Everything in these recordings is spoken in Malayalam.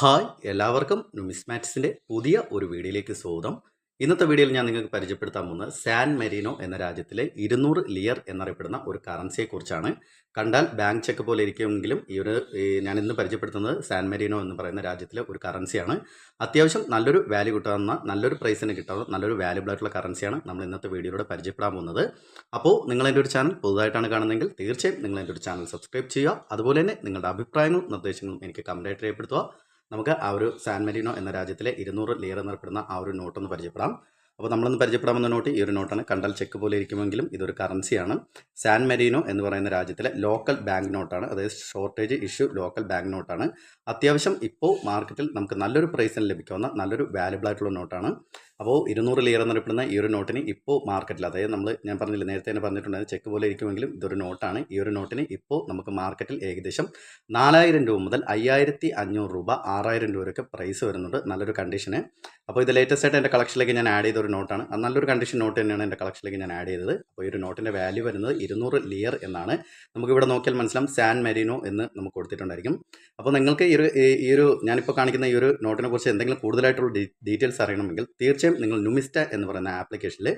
ഹായ് എല്ലാവർക്കും നുമിസ്മാറ്റിക്സിന്റെ പുതിയ ഒരു വീഡിയോയിലേക്ക് സ്വാഗതം. ഇന്നത്തെ വീഡിയോയിൽ ഞാൻ നിങ്ങൾക്ക് പരിചയപ്പെടുത്താൻ പോകുന്നത് സാൻ മെരീനോ എന്ന രാജ്യത്തിലെ ഇരുന്നൂറ് ലിയർ എന്നറിയപ്പെടുന്ന ഒരു കറൻസിയെക്കുറിച്ചാണ് കണ്ടാൽ ബാങ്ക് ചെക്ക് പോലെ ഇരിക്കുമെങ്കിലും ഈ ഒരു ഞാൻ ഇന്ന് പരിചയപ്പെടുത്തുന്നത് സാൻ മെരീനോ എന്ന് പറയുന്ന രാജ്യത്തിലെ ഒരു കറൻസിയാണ് അത്യാവശ്യം നല്ലൊരു വാല്യൂ കിട്ടാവുന്ന നല്ലൊരു പ്രൈസിന് കിട്ടാവുന്ന നല്ലൊരു വാല്യൂബിൾ ആയിട്ടുള്ള കറൻസിയാണ് നമ്മൾ ഇന്നത്തെ വീഡിയോയിലൂടെ പരിചയപ്പെടാൻ പോകുന്നത്. അപ്പോൾ നിങ്ങൾ എന്റെ ഒരു ചാനൽ പുതുതായിട്ടാണ് കാണുന്നതെങ്കിൽ തീർച്ചയായും നിങ്ങൾ എന്റെ ഒരു ചാനൽ സബ്സ്ക്രൈബ് ചെയ്യുക. അതുപോലെ തന്നെ നിങ്ങളുടെ അഭിപ്രായങ്ങളും നിർദ്ദേശങ്ങളും എനിക്ക് കമന്റായിട്ട് രേഖപ്പെടുത്തുക. നമുക്ക് ആ ഒരു സാൻ മെരീനോ എന്ന രാജ്യത്തിലെ ഇരുന്നൂറ് ലിയർ എന്നറിയപ്പെടുന്ന ആ ഒരു നോട്ടൊന്ന് പരിചയപ്പെടാം. അപ്പോൾ നമ്മളൊന്ന് പരിചയപ്പെടാമെന്ന നോട്ട് ഈ ഒരു നോട്ടാണ്. കണ്ടാൽ ചെക്ക് പോലെ ഇരിക്കുമെങ്കിലും ഇതൊരു കറൻസിയാണ്. സാൻ മെരീനോ എന്ന് പറയുന്ന രാജ്യത്തിലെ ലോക്കൽ ബാങ്ക് നോട്ടാണ്. അതായത് ഷോർട്ടേജ് ഇഷ്യൂ ലോക്കൽ ബാങ്ക് നോട്ടാണ്. അത്യാവശ്യം ഇപ്പോൾ മാർക്കറ്റിൽ നമുക്ക് നല്ലൊരു പ്രൈസിന് ലഭിക്കാവുന്ന നല്ലൊരു വാല്യുബിൾ ആയിട്ടുള്ള നോട്ടാണ്. അപ്പോൾ ഇരുന്നൂറ് ലിയർ എന്നറിയപ്പെടുന്ന ഈ ഒരു നോട്ടിന് ഇപ്പോൾ മാർക്കറ്റിൽ അതായത് നമ്മൾ ഞാൻ പറഞ്ഞില്ല നേരത്തെ തന്നെ പറഞ്ഞിട്ടുണ്ടായിരുന്നു ചെക്ക് പോലെ ഇരിക്കുമെങ്കിലും ഇതൊരു നോട്ടാണ് ഈ ഒരു നോട്ടിന് ഇപ്പോൾ നമുക്ക് മാർക്കറ്റിൽ ഏകദേശം നാലായിരം രൂപ മുതൽ അയ്യായിരത്തി അഞ്ഞൂറ് രൂപ ആറായിരം രൂപ പ്രൈസ് വരുന്നുണ്ട്. നല്ലൊരു കണ്ടീഷന് അപ്പോൾ ഇത് ലേറ്റസ്റ്റ് ആയിട്ട് എന്റെ കളക്ഷനിലേക്ക് ഞാൻ ആഡ് ചെയ്ത ഒരു നോട്ടാണ് അത് നല്ലൊരു കണ്ടീഷൻ നോട്ട് തന്നെയാണ് എന്റെ കളക്ഷനിലേക്ക് ഞാൻ ആഡ് ചെയ്തത്. അപ്പോൾ ഈ ഒരു നോട്ടിന്റെ വാല്യൂ വരുന്നത് ഇരുന്നൂറ് ലിയർ എന്നാണ്. നമുക്കിവിടെ നോക്കിയാൽ മനസ്സിലാവും സാൻ മെരീനോ എന്ന് നമുക്ക് കൊടുത്തിട്ടുണ്ടായിരിക്കും. അപ്പോൾ നിങ്ങൾക്ക് ഈ ഒരു ഈ ഒരു ഞാനിപ്പോൾ കാണിക്കുന്ന ഈ ഒരു നോട്ടിനെ കുറിച്ച് എന്തെങ്കിലും കൂടുതലായിട്ടുള്ള ഡീറ്റെയിൽസ് അറിയണമെങ്കിൽ തീർച്ചയായും നിങ്ങൾ നുമിസ്റ്റ എന്ന് പറയുന്ന ആപ്ലിക്കേഷനിൽ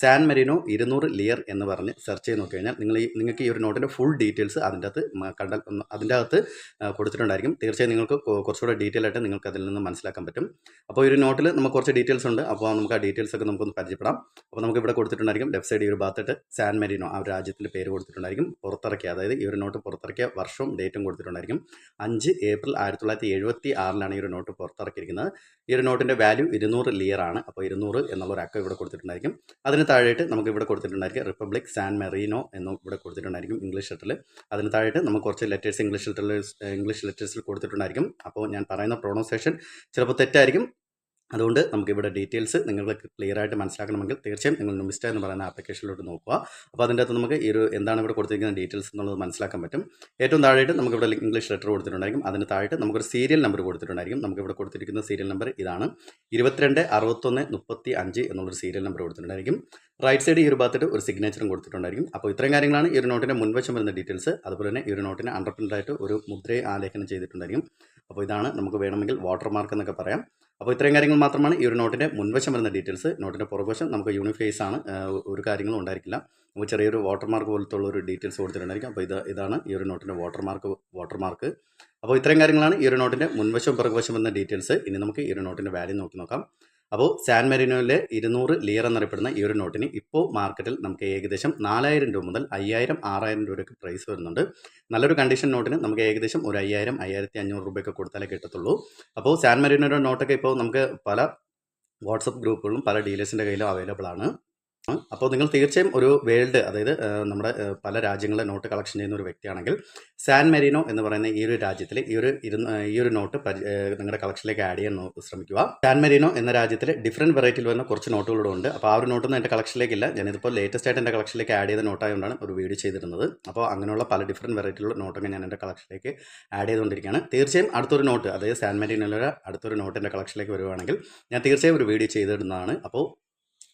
സാൻ മെറിനോ ഇരുന്നൂറ് ലിയർ എന്ന് പറഞ്ഞ് സെർച്ച് ചെയ്ത് നോക്കി കഴിഞ്ഞാൽ നിങ്ങൾ ഈ നിങ്ങൾക്ക് ഈ ഒരു നോട്ടിന്റെ ഫുൾ ഡീറ്റെയിൽസ് അതിന്റെ അകത്ത് കണ്ടാൽ അതിന്റെ അകത്ത് കൊടുത്തിട്ടുണ്ടായിരിക്കും. തീർച്ചയായും നിങ്ങൾക്ക് കുറച്ചുകൂടെ ഡീറ്റെയിൽ ആയിട്ട് നിങ്ങൾക്ക് അതിൽ നിന്ന് മനസ്സിലാക്കാൻ പറ്റും. അപ്പോൾ ഈ ഒരു നോട്ടിൽ നമുക്ക് കുറച്ച് ഡീറ്റെയിൽസ് ഉണ്ട്. അപ്പോൾ നമുക്ക് ആ ഡീറ്റെയിൽസ് ഒക്കെ നമുക്കൊന്ന് പരിചയപ്പെടാം. അപ്പോൾ നമുക്ക് ഇവിടെ കൊടുത്തിട്ടുണ്ടായിരിക്കും ലെഫ്റ്റ് സൈഡ് ഈ ഒരു ഭാഗത്തിട്ട് സാൻ മെറിനോ ആ രാജ്യത്തിന്റെ പേര് കൊടുത്തിട്ടുണ്ടായിരിക്കും. പുറത്തിറക്കിയ അതായത് ഈ ഒരു നോട്ട് പുറത്തിറക്കിയ വർഷവും ഡേറ്റും കൊടുത്തിട്ടുണ്ടായിരിക്കും. അഞ്ച് ഏപ്രിൽ ആയിരത്തി തൊള്ളായിരത്തി എഴുപത്തി ആറിലാണ് ഈ ഒരു നോട്ട് പുറത്തിറക്കിയിരിക്കുന്നത്. ഈ ഒരു നോട്ടിന്റെ വാല്യൂ ഇരുന്നൂറ് ലിയർ ആണ്. ഇരുന്നൂറ് എന്നുള്ള ഒരു അക്കം ഇവിടെ കൊടുത്തിട്ടുണ്ടായിരിക്കും. അതിന് താഴെയായിട്ട് നമുക്ക് ഇവിടെ കൊടുത്തിട്ടുണ്ടായിരിക്കും റിപ്പബ്ലിക് സാൻ മെറീനോ എന്നും ഇവിടെ കൊടുത്തിട്ടുണ്ടായിരിക്കും ഇംഗ്ലീഷ് ലെറ്ററിൽ അതിന് താഴെയായിട്ട് നമുക്ക് കുറച്ച് ലെറ്റേഴ്സ് ഇംഗ്ലീഷ് ലെറ്ററിൽ ഇംഗ്ലീഷ് ലെറ്റേഴ്സിൽ കൊടുത്തിട്ടുണ്ടായിരിക്കും. അപ്പോൾ ഞാൻ പറയുന്ന പ്രൊണൗൺസിയേഷൻ ചിലപ്പോൾ തെറ്റായിരിക്കും. അതുകൊണ്ട് നമുക്ക് ഇവിടെ ഡീറ്റെയിൽസ് നിങ്ങൾക്ക് ക്ലിയർ ആയിട്ട് മനസ്സിലാക്കണമെങ്കിൽ തീർച്ചയായും നിങ്ങൾ നുമിസ്റ്റ എന്ന് പറയുന്ന ആപ്ലിക്കേഷനിലോട്ട് നോക്കുക. അപ്പോൾ അതിന്റെ അകത്ത് നമുക്ക് ഈ ഒരു എന്താണ് ഇവിടെ കൊടുത്തിരിക്കുന്ന ഡീറ്റെയിൽസ് എന്നുള്ളത് മനസ്സിലാക്കാൻ പറ്റും. ഏറ്റവും താഴെയായിട്ട് നമുക്ക് ഇവിടെ ഇംഗ്ലീഷ് ലെറ്റർ കൊടുത്തിട്ടുണ്ടായിരിക്കും. അതിന് താഴെ നമുക്കൊരു സീരിയൽ നമ്പർ കൊടുത്തിട്ടുണ്ടായിരിക്കും. നമുക്ക് ഇവിടെ കൊടുത്തിരിക്കുന്ന സീരിയൽ നമ്പർ ഇതാണ്. ഇരുപത്തിരണ്ട് അറുപത്തൊന്ന് മുപ്പത്തി അഞ്ച് എന്നുള്ളൊരു സീരിയൽ നമ്പർ കൊടുത്തിട്ടുണ്ടായിരിക്കും. റൈറ്റ് സൈഡ് ഈ ഒരു ഭാഗത്തായിട്ട് ഒരു സിഗ്നേച്ചറും കൊടുത്തിട്ടുണ്ടായിരിക്കും. അപ്പോൾ ഇത്രയും കാര്യങ്ങളാണ് ഈ ഒരു നോട്ടിന്റെ മുൻവശം വരുന്ന ഡീറ്റെയിൽസ് അതുപോലെ തന്നെ ഈ ഒരു നോട്ടിന് അണ്ടർപ്രിന്റായിട്ട് ഒരു മുദ്രയെ ആലേഖനം ചെയ്തിട്ടുണ്ടായിരിക്കും. അപ്പോൾ ഇതാണ് നമുക്ക് വേണമെങ്കിൽ വാട്ടർ മാർക്ക് എന്നൊക്കെ പറയാം. അപ്പോൾ ഇത്രയും കാര്യങ്ങൾ മാത്രമാണ് ഈ ഒരു നോട്ടിന്റെ മുൻവശം വരുന്ന ഡീറ്റെയിൽസ് നോട്ടിന്റെ പുറകുവശം നമുക്ക് യൂണിഫേസ് ആണ്. ഒരു കാര്യങ്ങളും ഉണ്ടായിരിക്കില്ല. നമുക്ക് ചെറിയൊരു വാട്ടർ മാർക്ക് പോലത്തെ ഉള്ള ഒരു ഡീറ്റെയിൽസ് കൊടുത്തിട്ടുണ്ടായിരിക്കും. അപ്പോൾ ഇത് ഇതാണ് ഈ ഒരു നോട്ടിന്റെ വാട്ടർ മാർക്ക് വാട്ടർ മാർക്ക് അപ്പോൾ ഇത്രയും കാര്യങ്ങളാണ് ഈ ഒരു നോട്ടിന്റെ മുൻവശം പുറകുവശം വരുന്ന ഡീറ്റെയിൽസ് ഇനി നമുക്ക് ഈ ഒരു നോട്ടിന്റെ വാല്യൂ നോക്കി നോക്കാം. അപ്പോൾ സാൻ മെറിനോയിലെ ഇരുന്നൂറ് ലിയർ എന്നറിയപ്പെടുന്ന ഈ ഒരു നോട്ടിന് ഇപ്പോൾ മാർക്കറ്റിൽ നമുക്ക് ഏകദേശം നാലായിരം രൂപ മുതൽ അയ്യായിരം ആറായിരം രൂപയ്ക്ക് പ്രൈസ് വരുന്നുണ്ട്. നല്ലൊരു കണ്ടീഷൻ നോട്ടിന് നമുക്ക് ഏകദേശം ഒരു അയ്യായിരം അയ്യായിരത്തി അഞ്ഞൂറ് രൂപയൊക്കെ കൊടുത്താലേ കിട്ടത്തുള്ളൂ. അപ്പോൾ സാൻ മെറിനോയുടെ നോട്ടൊക്കെ ഇപ്പോൾ നമുക്ക് പല വാട്സപ്പ് ഗ്രൂപ്പുകളും പല ഡീലേഴ്സിന്റെ കയ്യിലും അവൈലബിൾ ആണ്. അപ്പോൾ നിങ്ങൾ തീർച്ചയായും ഒരു വേൾഡ് അതായത് നമ്മുടെ പല രാജ്യങ്ങളെ നോട്ട് കളക്ഷൻ ചെയ്യുന്ന ഒരു വ്യക്തിയാണെങ്കിൽ സാൻ മെരീനോ എന്ന് പറയുന്ന ഈ ഒരു രാജ്യത്തിൽ ഈ ഒരു ഈ ഒരു നോട്ട് നിങ്ങളുടെ കളക്ഷനിലേക്ക് ആഡ് ചെയ്യാൻ ശ്രമിക്കുക. സാൻ മെരീനോ എന്ന രാജ്യത്തിൽ ഡിഫറെന്റ് വെറൈറ്റിയിൽ വരുന്ന കുറച്ച് നോട്ടുകളുടെ ഉണ്ട്. അപ്പോൾ ആ ഒരു നോട്ടൊന്നും എന്റെ കളക്ഷനിലേക്കില്ല. ഞാനിതിപ്പോൾ ലേറ്റസ്റ്റ് ആയിട്ട് എന്റെ കളക്ഷനിലേക്ക് ആഡ് ചെയ്ത നോട്ടായതുകൊണ്ടാണ് ഒരു വീഡിയോ ചെയ്തിരുന്നത്. അപ്പോൾ അങ്ങനെയുള്ള പല ഡിഫറെന്റ് വെറൈറ്റിയിലുള്ള നോട്ടൊക്കെ ഞാൻ എന്റെ കളക്ഷനിലേക്ക് ആഡ് ചെയ്തുകൊണ്ടിരിക്കുകയാണ്. തീർച്ചയായും അടുത്തൊരു നോട്ട് അതായത് സാൻ മെറീനോയുടെ അടുത്തൊരു നോട്ട് എന്റെ കളക്ഷനിലേക്ക് വരുവാണെങ്കിൽ ഞാൻ തീർച്ചയായും ഒരു വീഡിയോ ചെയ്തിടുന്നതാണ്. അപ്പോൾ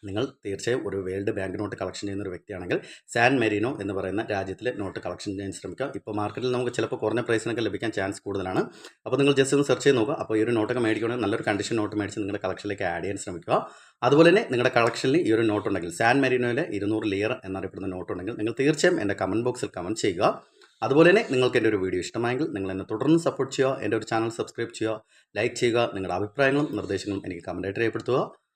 നിങ്ങൾ തീർച്ചയായും ഒരു വേൾഡ് ബാങ്ക് നോട്ട് കളക്ഷൻ ചെയ്യുന്ന ഒരു വ്യക്തിയാണെങ്കിൽ സാൻ മെരീനോ എന്ന് പറയുന്ന രാജ്യത്തിലെ നോട്ട് കളക്ഷൻ ചെയ്യാൻ ശ്രമിക്കുക ഇപ്പോൾ മാർക്കറ്റിൽ നമുക്ക് ചിലപ്പോൾ കുറഞ്ഞ പ്രൈസിനൊക്കെ ലഭിക്കാൻ ചാൻസ് കൂടുതലാണ്. അപ്പോൾ നിങ്ങൾ ജസ്റ്റ് ഒന്ന് സെർച്ച് ചെയ്ത് നോക്കുക. അപ്പോൾ ഈ ഒരു നോട്ടൊക്കെ മേടിക്കുകയാണെങ്കിൽ നല്ലൊരു കണ്ടീഷൻ നോട്ട് മേടിച്ച് നിങ്ങളുടെ കളക്ഷനിലേക്ക് ആഡ് ചെയ്യാൻ ശ്രമിക്കുക. അതുപോലെ തന്നെ നിങ്ങളുടെ കളക്ഷനിൽ ഈ ഒരു നോട്ട് ഉണ്ടെങ്കിൽ സാൻ മെരീനോയിലെ ഇരുന്നൂറ് ലിയർ എന്നറിയപ്പെടുന്ന നോട്ട് ഉണ്ടെങ്കിൽ നിങ്ങൾ തീർച്ചയായും എന്റെ കമന്റ് ബോക്സിൽ കമന്റ് ചെയ്യുക. അതുപോലെ തന്നെ നിങ്ങൾക്ക് എന്റെ ഒരു വീഡിയോ ഇഷ്ടമായെങ്കിൽ നിങ്ങൾ എന്നെ തുടർന്ന് സപ്പോർട്ട് ചെയ്യുക. എന്റെ ഒരു ചാനൽ സബ്സ്ക്രൈബ് ചെയ്യുക. ലൈക്ക് ചെയ്യുക. നിങ്ങളുടെ അഭിപ്രായങ്ങളും നിർദ്ദേശങ്ങളും എനിക്ക് കമന്റായിട്ട് രേഖപ്പെടുത്തുക.